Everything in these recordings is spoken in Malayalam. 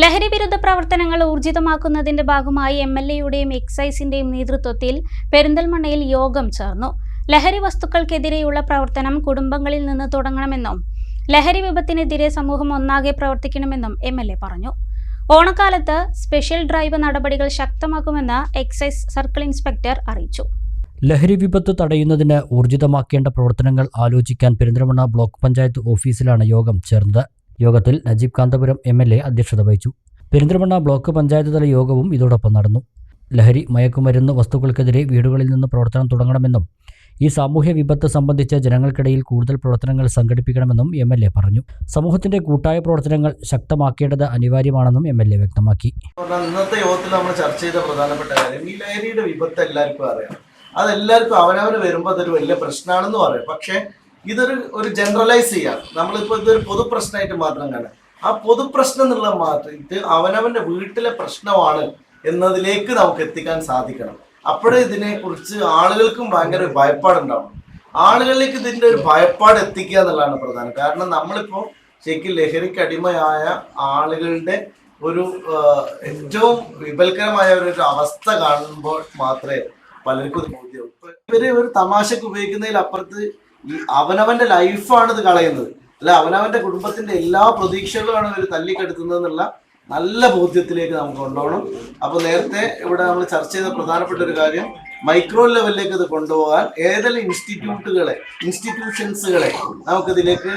ലഹരി വിരുദ്ധ പ്രവർത്തനങ്ങൾ ഊർജിതമാക്കുന്നതിന്റെ ഭാഗമായി എം എൽ എയുടെയും എക്സൈസിന്റെയും നേതൃത്വത്തിൽ പെരിന്തൽമണ്ണയിൽ യോഗം ചേർന്നു. ലഹരി വസ്തുക്കൾക്കെതിരെയുള്ള പ്രവർത്തനം കുടുംബങ്ങളിൽ നിന്ന് തുടങ്ങണമെന്നും ലഹരി വിപത്തിനെതിരെ സമൂഹം ഒന്നാകെ പ്രവർത്തിക്കണമെന്നും എം പറഞ്ഞു. ഓണക്കാലത്ത് സ്പെഷ്യൽ ഡ്രൈവ് നടപടികൾ ശക്തമാക്കുമെന്ന് എക്സൈസ് സർക്കിൾ ഇൻസ്പെക്ടർ അറിയിച്ചു. ലഹരി വിപത്ത് തടയുന്നതിന് ഊർജിതമാക്കേണ്ട പ്രവർത്തനങ്ങൾ ആലോചിക്കാൻ പെരിന്തൽമണ്ണ ബ്ലോക്ക് പഞ്ചായത്ത് ഓഫീസിലാണ് യോഗം ചേർന്നത്. യോഗത്തിൽ Najeeb Kanthapuram M L A അധ്യക്ഷത വഹിച്ചു. പെരിന്തൽമണ്ണ ബ്ലോക്ക് പഞ്ചായത്ത് തല യോഗവും ഇതോടൊപ്പം നടന്നു. ലഹരി മയക്കുമരുന്ന് വസ്തുക്കൾക്കെതിരെ വീടുകളിൽ നിന്ന് പ്രവർത്തനം തുടങ്ങണമെന്നും ഈ സാമൂഹ്യ വിപത്ത് സംബന്ധിച്ച് ജനങ്ങൾക്കിടയിൽ കൂടുതൽ പ്രവർത്തനങ്ങൾ സംഘടിപ്പിക്കണമെന്നും എം എൽ എ പറഞ്ഞു. സമൂഹത്തിന്റെ കൂട്ടായ പ്രവർത്തനങ്ങൾ ശക്തമാക്കേണ്ടത് അനിവാര്യമാണെന്നും എം എൽ എ വ്യക്തമാക്കി. ഇന്നത്തെ യോഗത്തിൽ നമ്മൾ ചർച്ച ചെയ്ത പ്രധാനപ്പെട്ട കാര്യം ഈ ലഹരിയുടെ വിപത്ത് എല്ലാവർക്കും അറിയാം. അതെല്ലാവർക്കും അവനവന് വരുമ്പോൾ അതൊരു വലിയ പ്രശ്നമാണെന്ന് പറയാം. പക്ഷേ ഇതൊരു ഒരു ജനറലൈസ് ചെയ്യാം. നമ്മളിപ്പോൾ ഇതൊരു പൊതു പ്രശ്നമായിട്ട് മാത്രം കാണാം ആ പൊതു പ്രശ്നം എന്നുള്ള മാറ്റിയിട്ട് അവനവന്റെ വീട്ടിലെ പ്രശ്നമാണ് എന്നതിലേക്ക് നമുക്ക് എത്തിക്കാൻ സാധിക്കണം. അപ്പോഴേ ഇതിനെ കുറിച്ച് ആളുകൾക്കും ഭയങ്കര ഭയപ്പാടുണ്ടാവും. ആളുകളിലേക്ക് ഇതിന്റെ ഒരു ഭയപ്പാട് എത്തിക്കുക എന്നുള്ളതാണ് പ്രധാനം. കാരണം നമ്മളിപ്പോ ശരിക്കും ലഹരിക്ക് അടിമയായ ആളുകളുടെ ഒരു ഏറ്റവും വിപൽക്കരമായ ഒരു അവസ്ഥ കാണുമ്പോൾ മാത്രമേ പലർക്കും ഇത് ഇപ്പൊ ഇവർ ഒരു തമാശക്ക് ഉപയോഗിക്കുന്നതിൽ അപ്പുറത്ത് ഈ അവനവന്റെ ലൈഫാണ് ഇത് കളയുന്നത്. അല്ല അവനവന്റെ കുടുംബത്തിന്റെ എല്ലാ പ്രതീക്ഷകളുമാണ് ഇവർ തല്ലിക്കെടുത്തുന്നത് എന്നുള്ള നല്ല ബോധ്യത്തിലേക്ക് നമുക്ക് കൊണ്ടുപോകണം. അപ്പൊ നേരത്തെ ഇവിടെ നമ്മൾ ചർച്ച ചെയ്ത പ്രധാനപ്പെട്ട ഒരു കാര്യം മൈക്രോ ലെവലിലേക്ക് ഇത് കൊണ്ടുപോകാൻ ഏതെല്ലാം ഇൻസ്റ്റിറ്റ്യൂട്ടുകളെ ഇൻസ്റ്റിറ്റ്യൂഷൻസുകളെ നമുക്കിതിലേക്ക്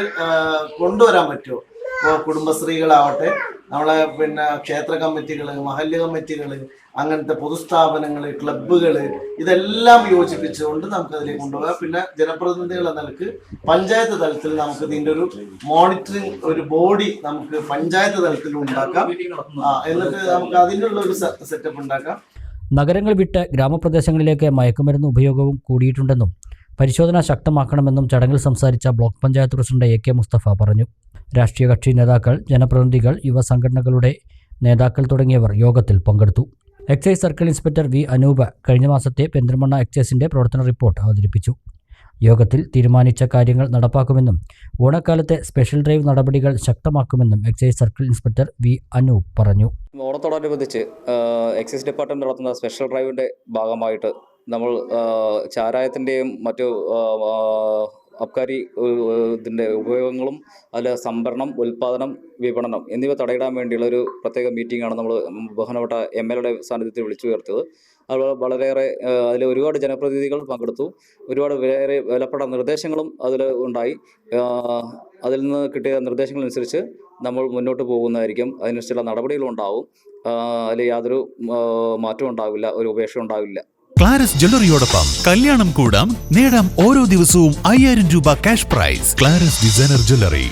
കൊണ്ടുവരാൻ പറ്റുമോ? ഇപ്പോൾ കുടുംബശ്രീകളാവട്ടെ നമ്മളെ പിന്നെ ക്ഷേത്ര കമ്മിറ്റികൾ മഹല്ല് കമ്മിറ്റികൾ അങ്ങനത്തെ പൊതുസ്ഥാപനങ്ങൾ ക്ലബ്ബുകൾ ഇതെല്ലാം യോജിപ്പിച്ചുകൊണ്ട് നമുക്ക് അതിലേക്ക് കൊണ്ടുപോകാം. പിന്നെ ജനപ്രതിനിധികൾ എന്ന നിലയ്ക്ക് പഞ്ചായത്ത് തലത്തിൽ നമുക്ക് ഇതിന്റെ ഒരു മോണിറ്ററിങ് ഒരു ബോഡി നമുക്ക് പഞ്ചായത്ത് തലത്തിൽ ഉണ്ടാക്കാം. എന്നിട്ട് നമുക്ക് അതിനുള്ള ഒരു സെറ്റപ്പ് ഉണ്ടാക്കാം. നഗരങ്ങൾ വിട്ട് ഗ്രാമപ്രദേശങ്ങളിലേക്ക് മയക്കുമരുന്ന് ഉപയോഗവും കൂടിയിട്ടുണ്ടെന്നും പരിശോധന ശക്തമാക്കണമെന്നും ചടങ്ങിൽ സംസാരിച്ച block panchayat president A K Mustafa പറഞ്ഞു. രാഷ്ട്രീയ കക്ഷി നേതാക്കൾ ജനപ്രതിനിധികൾ യുവ സംഘടനകളുടെ നേതാക്കൾ തുടങ്ങിയവർ യോഗത്തിൽ പങ്കെടുത്തു. Excise circle inspector V. Anoop കഴിഞ്ഞ മാസത്തെ പെരിന്തൽമണ്ണ എക്സൈസിന്റെ പ്രവർത്തന റിപ്പോർട്ട് അവതരിപ്പിച്ചു. യോഗത്തിൽ തീരുമാനിച്ച കാര്യങ്ങൾ നടപ്പാക്കുമെന്നും ഓണക്കാലത്തെ സ്പെഷ്യൽ ഡ്രൈവ് നടപടികൾ ശക്തമാക്കുമെന്നും excise circle inspector V. Anoop പറഞ്ഞു. ഓണത്തോടനുബന്ധിച്ച് എക്സൈസ് ഡിപ്പാർട്ട്മെന്റ് നടത്തുന്ന സ്പെഷ്യൽ ഡ്രൈവിന്റെ ഭാഗമായിട്ട് നമ്മൾ ചാരായത്തിന്റെയും മറ്റു അബ്കാരി ഇതിന്റെ ഉപയോഗങ്ങളും അതിലെ സംഭരണം ഉൽപ്പാദനം വിപണനം എന്നിവ തടയിടാൻ വേണ്ടിയുള്ള ഒരു പ്രത്യേക മീറ്റിംഗാണ് നമ്മൾ ബഹുമാനപ്പെട്ട എം എൽ എയുടെ സാന്നിധ്യത്തിൽ വിളിച്ചു ചേർത്തത് അത് വളരെയേറെ അതിൽ ഒരുപാട് ജനപ്രതിനിധികൾ പങ്കെടുത്തു. ഒരുപാട് വേറെ വിലപ്പെട്ട നിർദ്ദേശങ്ങളും അതിൽ ഉണ്ടായി. അതിൽ നിന്ന് കിട്ടിയ നിർദ്ദേശങ്ങളനുസരിച്ച് നമ്മൾ മുന്നോട്ട് പോകുന്നതായിരിക്കും. അതിനനുസരിച്ചുള്ള നടപടികളും ഉണ്ടാവും അതിൽ യാതൊരു മാറ്റവും ഉണ്ടാവില്ല ഒരു ഉപേക്ഷ ഉണ്ടാവില്ല. ക്ലാരസ് ജ്വല്ലറിയോടൊപ്പം കല്യാണം കൂടാം. നേടാം ഓരോ ദിവസവും അയ്യായിരം രൂപ cash prize Claras designer jewellery.